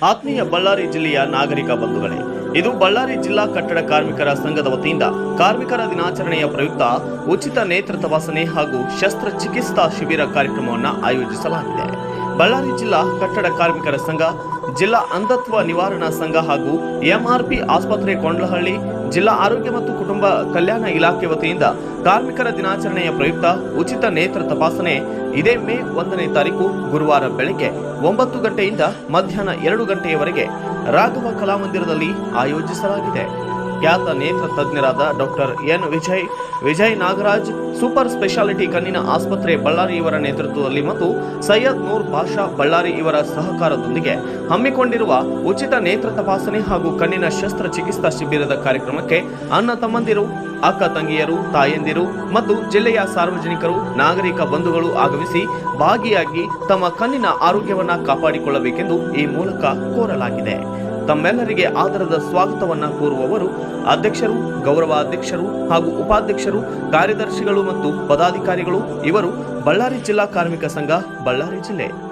ಆತ್ಮೀಯ ಬಳ್ಳಾರಿ ಜಿಲ್ಲೆಯ ನಾಗರಿಕ ಬಂಧುಗಳೇ, ಇದು ಬಳ್ಳಾರಿ ಜಿಲ್ಲಾ ಕಟ್ಟಡ ಕಾರ್ಮಿಕರ ಸಂಘದ ವತಿಯಿಂದ ಕಾರ್ಮಿಕರ ದಿನಾಚರಣೆಯ ಪ್ರಯುಕ್ತ ಉಚಿತ ನೇತ್ರ ತಪಾಸಣೆ ಹಾಗೂ ಶಸ್ತ್ರಚಿಕಿತ್ಸಾ ಶಿಬಿರ ಕಾರ್ಯಕ್ರಮವನ್ನು ಆಯೋಜಿಸಲಾಗಿದೆ. ಬಳ್ಳಾರಿ ಜಿಲ್ಲಾ ಕಟ್ಟಡ ಕಾರ್ಮಿಕರ ಸಂಘ ಜಿಲ್ಲಾ ಅಂಧತ್ವ ನಿವಾರಣಾ ಸಂಘ ಹಾಗೂ ಎಂಆರ್ಪಿ ಆಸ್ಪತ್ರೆ ಕೊಂಡ್ಲಹಳ್ಳಿ, ಜಿಲ್ಲಾ ಆರೋಗ್ಯ ಮತ್ತು ಕುಟುಂಬ ಕಲ್ಯಾಣ ಇಲಾಖೆ ವತಿಯಿಂದ ಕಾರ್ಮಿಕರ ದಿನಾಚರಣೆಯ ಪ್ರಯುಕ್ತ ಉಚಿತ ನೇತ್ರ ತಪಾಸಣೆ ಇದೇ ಮೇ ಒಂದನೇ ತಾರೀಕು ಗುರುವಾರ ಬೆಳಗ್ಗೆ ಒಂಬತ್ತು ಗಂಟೆಯಿಂದ ಮಧ್ಯಾಹ್ನ ಎರಡು ಗಂಟೆಯವರೆಗೆ ರಾಘವ ಕಲಾಮಂದಿರದಲ್ಲಿ ಆಯೋಜಿಸಲಾಗಿದೆ. ಖ್ಯಾತ ನೇತ್ರ ತಜ್ಞರಾದ doctor N Vijay. Vijay Nagaraj, super speciality ಕಣ್ಣಿನ ಆಸ್ಪತ್ರೆ ಬಳ್ಳಾರಿ ಇವರ ನೇತೃತ್ವದಲ್ಲಿ ಮತ್ತು ಸೈಯದ್ ನೂರ್ ಬಾಷಾ ಬಳ್ಳಾರಿ ಇವರ ಸಹಕಾರದೊಂದಿಗೆ ಹಮ್ಮಿಕೊಂಡಿರುವ ಉಚಿತ ನೇತ್ರ ತಪಾಸಣೆ ಹಾಗೂ ಕಣ್ಣಿನ ಶಸ್ತ್ರಚಿಕಿತ್ಸಾ ಶಿಬಿರದ ಕಾರ್ಯಕ್ರಮಕ್ಕೆ ಅಣ್ಣ ತಮ್ಮಂದಿರು, ಅಕ್ಕ ತಂಗಿಯರು, ತಾಯಂದಿರು ಮತ್ತು ಜಿಲ್ಲೆಯ ಸಾರ್ವಜನಿಕರು, ನಾಗರಿಕ ಬಂಧುಗಳು ಆಗಮಿಸಿ ಭಾಗಿಯಾಗಿ ತಮ್ಮ ಕಣ್ಣಿನ ಆರೋಗ್ಯವನ್ನು ಕಾಪಾಡಿಕೊಳ್ಳಬೇಕೆಂದು ಈ ಮೂಲಕ ಕೋರಲಾಗಿದೆ. ತಮ್ಮೆಲ್ಲರಿಗೆ ಆದರದ ಸ್ವಾಗತವನ್ನು ಕೋರುವವರು ಅಧ್ಯಕ್ಷರು, ಗೌರವಾಧ್ಯಕ್ಷರು ಹಾಗೂ ಉಪಾಧ್ಯಕ್ಷರು, ಕಾರ್ಯದರ್ಶಿಗಳು ಮತ್ತು ಪದಾಧಿಕಾರಿಗಳು ಇವರು ಬಳ್ಳಾರಿ ಜಿಲ್ಲಾ ಕಾರ್ಮಿಕ ಸಂಘ, ಬಳ್ಳಾರಿ ಜಿಲ್ಲೆ.